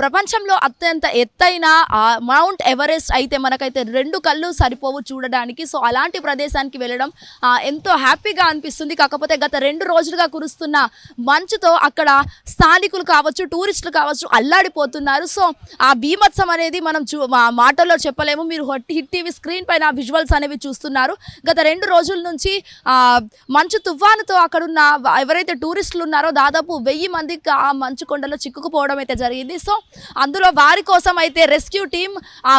ప్రపంచంలో అత్యంత ఎత్తైన మౌంట్ ఎవరెస్ట్ అయితే మనకైతే రెండు కళ్ళు సరిపోవు చూడడానికి. సో అలాంటి ప్రదేశానికి వెళ్ళడం ఎంతో హ్యాపీగా అనిపిస్తుంది. కాకపోతే గత రెండు రోజులుగా కురుస్తున్న మంచుతో అక్కడ స్థానికులు కావచ్చు టూరిస్టులు కావచ్చు అల్లాడిపోతున్నారు. సో ఆ భీమత్సం అనేది మనం చూ మాటల్లో చెప్పలేము. మీరు హిట్ టీవీ స్క్రీన్ పైన విజువల్స్ అనేవి చూస్తున్నారు. గత రెండు రోజుల నుంచి మంచు తుఫానుతో అక్కడున్న ఎవరైతే టూరిస్టులు ఉన్నారో దాదాపు వెయ్యి మందికి ఆ మంచు కొండలో చిక్కుకుపోవడం అయితే జరిగింది. సో అందులో వారి కోసం అయితే రెస్క్యూ టీం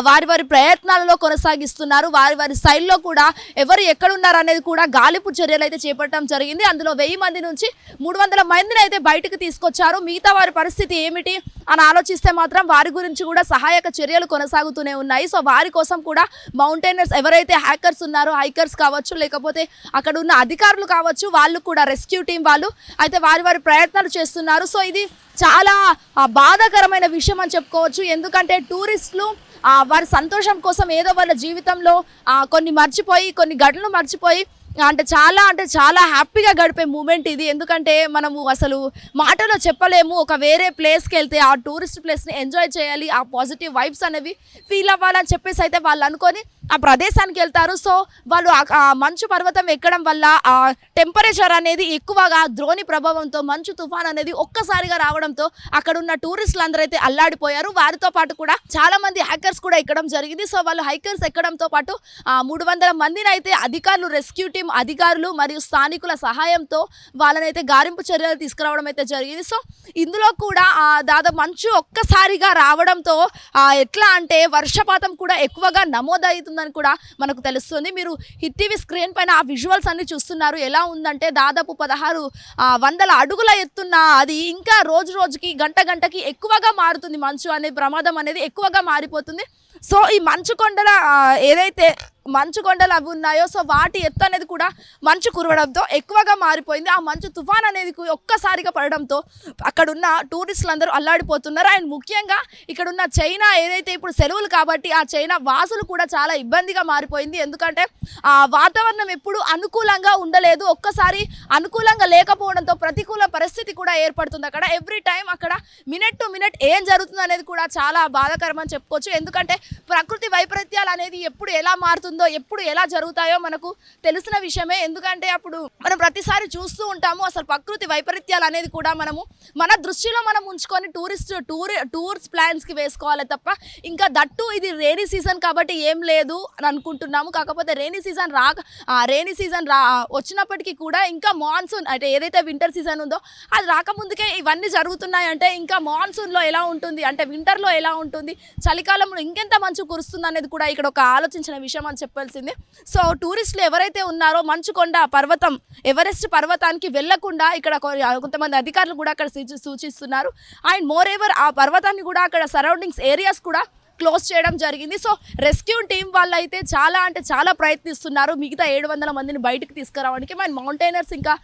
వారి వారి ప్రయత్నాలలో కొనసాగిస్తున్నారు. వారి వారి సైడ్లో కూడా ఎవరు ఎక్కడున్నారు అనేది కూడా గాలింపు చర్యలు అయితే చేపట్టడం జరిగింది. అందులో వెయ్యి మంది నుంచి మూడు వందల మందిని అయితే బయటకు తీసుకొచ్చారు. మిగతా వారి పరిస్థితి ఏమిటి అని ఆలోచిస్తే మాత్రం వారి గురించి కూడా సహాయక చర్యలు కొనసాగుతూనే ఉన్నాయి. సో వారి కోసం కూడా మౌంటైనర్స్ ఎవరైతే హ్యాకర్స్ ఉన్నారో హైకర్స్ కావచ్చు లేకపోతే అక్కడ ఉన్న అధికారులు కావచ్చు వాళ్ళు కూడా రెస్క్యూ టీం వాళ్ళు అయితే వారి వారి ప్రయత్నాలు చేస్తున్నారు. సో ఇది చాలా బాధాకరమైన విషయం అని చెప్పుకోవచ్చు. ఎందుకంటే టూరిస్టులు వారి సంతోషం కోసం ఏదో వాళ్ళ జీవితంలో కొన్ని మర్చిపోయి కొన్ని గడులు మర్చిపోయి అంటే చాలా అంటే చాలా హ్యాపీగా గడిపే మూమెంట్ ఇది. ఎందుకంటే మనము అసలు మాటలో చెప్పలేము. ఒక వేరే ప్లేస్కి వెళ్తే ఆ టూరిస్ట్ ప్లేస్ని ఎంజాయ్ చేయాలి. ఆ పాజిటివ్ వైబ్స్ అనేవి ఫీల్ అవ్వాలని చెప్పేసి అయితే వాళ్ళు అనుకొని ఆ ప్రదేశానికి వెళ్తారు. సో వాళ్ళు ఆ- మంచు పర్వతం ఎక్కడం వల్ల ఆ టెంపరేచర్ అనేది ఎక్కువగా ద్రోణి ప్రభావంతో మంచు తుఫాన్ అనేది ఒక్కసారిగా రావడంతో అక్కడ ఉన్న టూరిస్టులు అందరూ అయితే అల్లాడిపోయారు. వారితో పాటు కూడా చాలా మంది హ్యాకర్స్ కూడా ఎక్కడం జరిగింది. సో వాళ్ళు హైకర్స్ ఎక్కడంతో పాటు ఆ, మూడు వందల మందిని అయితే అధికారులు రెస్క్యూ టీం అధికారులు మరియు స్థానికుల సహాయంతో వాళ్ళనైతే గారింపు చర్యలు తీసుకురావడం అయితే జరిగింది. సో ఇందులో కూడా దాదాపు మంచు ఒక్కసారిగా రావడంతో ఎట్లా అంటే వర్షపాతం కూడా ఎక్కువగా నమోదవుతుందని కూడా మనకు తెలుస్తుంది. మీరు హిట్ టీవీ స్క్రీన్ పైన ఆ విజువల్స్ అన్ని చూస్తున్నారు. ఎలా ఉందంటే దాదాపు పదహారు వందల అడుగుల ఎత్తున్న అది ఇంకా రోజు రోజుకి గంట గంటకి ఎక్కువగా మారుతుంది మంచు అనే ప్రమాదం అనేది ఎక్కువగా మారిపోతుంది. సో ఈ మంచు కొండల ఏదైతే మంచు కొండలు అవి ఉన్నాయో సో వాటి ఎత్తు అనేది కూడా మంచు కురవడంతో ఎక్కువగా మారిపోయింది. ఆ మంచు తుఫాన్ అనేది ఒక్కసారిగా పడడంతో అక్కడ ఉన్న టూరిస్టులు అందరూ అల్లాడిపోతున్నారు. అండ్ ముఖ్యంగా ఇక్కడ ఉన్న చైనా ఏదైతే ఇప్పుడు సెలవులు కాబట్టి ఆ చైనా వాసులు కూడా చాలా ఇబ్బందిగా మారిపోయింది. ఎందుకంటే ఆ వాతావరణం ఎప్పుడు అనుకూలంగా ఉండలేదు. ఒక్కసారి అనుకూలంగా లేకపోవడంతో ప్రతికూల పరిస్థితి కూడా ఏర్పడుతుంది అక్కడ. ఎవ్రీ టైం అక్కడ మినిట్ టు మినిట్ ఏం జరుగుతుంది అనేది కూడా చాలా బాధాకరం అని చెప్పుకోవచ్చు. ఎందుకంటే ప్రకృతి వైపరీత్యాలు అనేది ఎప్పుడు ఎలా మారుతుందో ఎప్పుడు ఎలా జరుగుతాయో మనకు తెలిసిన విషయమే. ఎందుకంటే అప్పుడు మనం ప్రతిసారి చూస్తూ ఉంటాము అసలు ప్రకృతి వైపరీత్యాలు అనేది కూడా మనము మన దృష్టిలో మనం ఉంచుకొని టూరిస్ట్ టూర్ టూర్స్ ప్లాన్స్కి వేసుకోవాలి తప్ప ఇంకా దట్టు ఇది రేనీ సీజన్ కాబట్టి ఏం లేదు అని అనుకుంటున్నాము. కాకపోతే రేనీ సీజన్ రాక రేనీ సీజన్ రా వచ్చినప్పటికీ కూడా ఇంకా మాన్సూన్ అంటే ఏదైతే వింటర్ సీజన్ ఉందో అది రాకముందుకే ఇవన్నీ జరుగుతున్నాయి అంటే ఇంకా మాన్సూన్లో ఎలా ఉంటుంది? అంటే వింటర్లో ఎలా ఉంటుంది? చలికాలంలో ఇంకెంత మంచు కురుస్తుంది అనేది కూడా ఇక్కడ ఒక ఆలోచించిన విషయం అని చెప్పాల్సిందే. సో టూరిస్టులు ఎవరైతే ఉన్నారో మంచుకొండ పర్వతం ఎవరెస్ట్ పర్వతానికి వెళ్ళకుండా ఇక్కడ కొంతమంది అధికారులు కూడా అక్కడ సూచి- సూచిస్తున్నారు. అండ్ మోర్ ఎవర్ ఆ పర్వతాన్ని కూడా అక్కడ సరౌండింగ్స్ ఏరియాస్ కూడా క్లోజ్ చేయడం జరిగింది. సో రెస్క్యూ టీం వాళ్ళు అయితే చాలా అంటే చాలా ప్రయత్నిస్తున్నారు. మిగతా ఏడు వందల మందిని బయటకు తీసుకురావడానికి. మన మౌంటైనర్స్ ఇంకా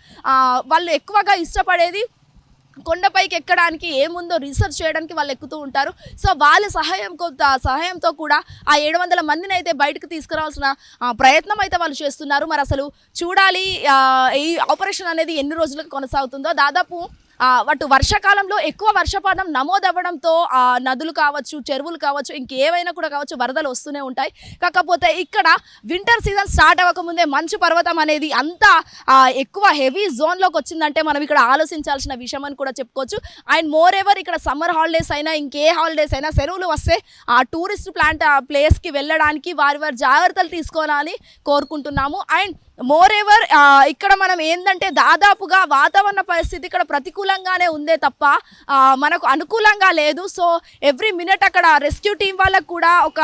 వాళ్ళు ఎక్కువగా ఇష్టపడేది కొండపైకి ఎక్కడానికి ఏముందో రీసెర్చ్ చేయడానికి వాళ్ళు ఎక్కుతూ ఉంటారు. సో వాళ్ళ సహాయం కొంత సహాయంతో కూడా ఆ ఏడు వందల మందిని అయితే బయటకు తీసుకురావాల్సిన ప్రయత్నం అయితే వాళ్ళు చేస్తున్నారు. మరి అసలు చూడాలి ఈ ఆపరేషన్ అనేది ఎన్ని రోజులకు కొనసాగుతుందో. దాదాపు అటు వర్షాకాలంలో ఎక్కువ వర్షపాతం నమోదవ్వడంతో ఆ, నదులు కావచ్చు చెరువులు కావచ్చు ఇంకేవైనా కూడా కావచ్చు వరదలు వస్తూనే ఉంటాయి. కాకపోతే ఇక్కడ వింటర్ సీజన్ స్టార్ట్ అవ్వకముందే మంచు పర్వతం అనేది అంతా ఎక్కువ హెవీ జోన్లోకి వచ్చిందంటే మనం ఇక్కడ ఆలోచించాల్సిన విషయం అని కూడా చెప్పుకోవచ్చు. అండ్ మోర్ ఎవర్ ఇక్కడ సమ్మర్ హాలిడేస్ అయినా ఇంకే హాలిడేస్ అయినా సెలవులు వస్తే ఆ టూరిస్ట్ ప్లాంట్ ఆ ప్లేస్కి వెళ్ళడానికి వారి వారి జాగ్రత్తలు తీసుకోవాలని కోరుకుంటున్నాము. అండ్ మోర్ ఎవర్ ఇక్కడ మనం ఏంటంటే దాదాపుగా వాతావరణ పరిస్థితి ఇక్కడ ప్రతికూలంగానే ఉందే తప్ప మనకు అనుకూలంగా లేదు. సో ఎవ్రీ మినిట్ అక్కడ రెస్క్యూ టీం వాళ్ళకు కూడా ఒక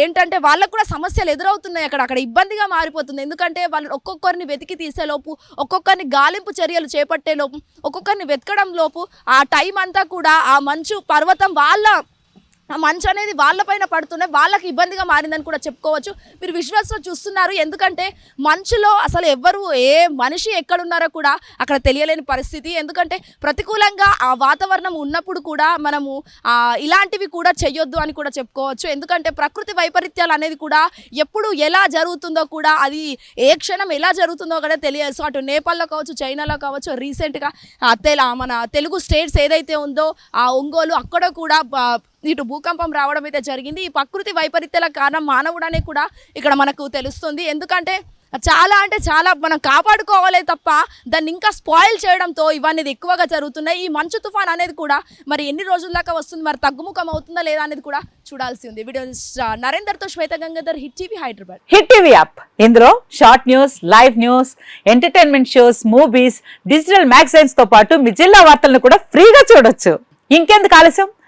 ఏంటంటే వాళ్ళకు కూడా సమస్యలు ఎదురవుతున్నాయి అక్కడ. అక్కడ ఇబ్బందిగా మారిపోతుంది. ఎందుకంటే వాళ్ళు ఒక్కొక్కరిని వెతికి తీసేలోపు ఒక్కొక్కరిని గాలింపు చర్యలు చేపట్టేలోపు ఒక్కొక్కరిని వెతకడం లోపు ఆ టైం అంతా కూడా ఆ మంచు పర్వతం వాళ్ళ ఆ మంచు అనేది వాళ్ళపైన పడుతున్నాయి. వాళ్ళకి ఇబ్బందిగా మారిందని కూడా చెప్పుకోవచ్చు. మీరు విజువల్స్లో చూస్తున్నారు. ఎందుకంటే మంచులో అసలు ఎవ్వరు ఏ మనిషి ఎక్కడున్నారో కూడా అక్కడ తెలియలేని పరిస్థితి. ఎందుకంటే ప్రతికూలంగా ఆ వాతావరణం ఉన్నప్పుడు కూడా మనము ఇలాంటివి కూడా చెయ్యొద్దు అని కూడా చెప్పుకోవచ్చు. ఎందుకంటే ప్రకృతి వైపరీత్యాలు అనేది కూడా ఎప్పుడు ఎలా జరుగుతుందో కూడా అది ఏ క్షణం ఎలా జరుగుతుందో కూడా తెలియదు. అటు నేపాల్లో కావచ్చు చైనాలో కావచ్చు రీసెంట్గా తెల మన తెలుగు స్టేట్స్ ఏదైతే ఉందో ఆ ఒంగోలు అక్కడ కూడా ఇటు భూకంపం రావడం అయితే జరిగింది. ఈ ప్రకృతి వైపరీత్యాల కారణం మానవుడనే కూడా ఇక్కడ మనకు తెలుస్తుంది. ఎందుకంటే చాలా అంటే చాలా మనం కాపాడుకోవాలే తప్ప దాన్ని ఇంకా స్పాయిల్ చేయడంతో ఇవన్నీ ఎక్కువగా జరుగుతున్నాయి. ఈ మంచు తుఫాన్ అనేది కూడా మరి ఎన్ని రోజుల దాకా వస్తుంది? మరి తగ్గుముఖం అవుతుందా లేదా అనేది కూడా చూడాల్సి ఉంది. Video నరేందర్తో Shweta Gangadhar hit TV Hyderabad. Hit TV app. ఇందులో short news live news entertainment shows movies digital మ్యాగజైన్స్తో పాటు మీ జిల్లా వార్తలను కూడా ఫ్రీగా చూడొచ్చు. ఇంకెందుకు ఆలస్యం?